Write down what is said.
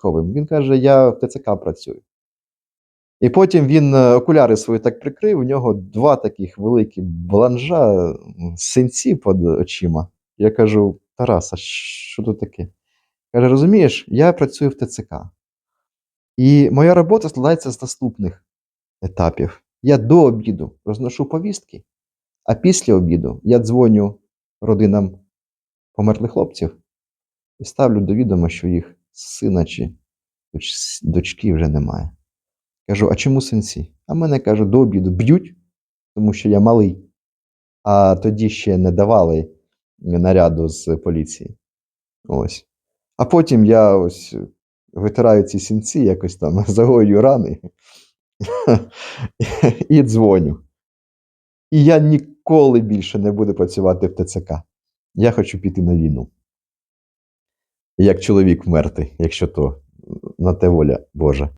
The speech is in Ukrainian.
військовим. Він каже: Я в ТЦК працюю. І потім він е, окуляри свої так прикрив, у нього два таких великі бланжа, синці під очима. Я кажу: Тарас, а що тут таке? Каже: розумієш, я працюю в ТЦК. І моя робота складається з наступних етапів. Я до обіду розношу повістки, а після обіду я дзвоню родинам померлих хлопців і ставлю до відома, що їх сина чи дочки вже немає. Кажу, а чому синці? А мене каже, до обіду б'ють, тому що я малий. А тоді ще не давали наряду з поліції. Ось. А потім я ось витираю ці синці, якось там загоюю рани і дзвоню. І я ніколи більше не буду працювати в ТЦК. Я хочу піти на війну. Як чоловік вмерти, якщо то на те воля Божа.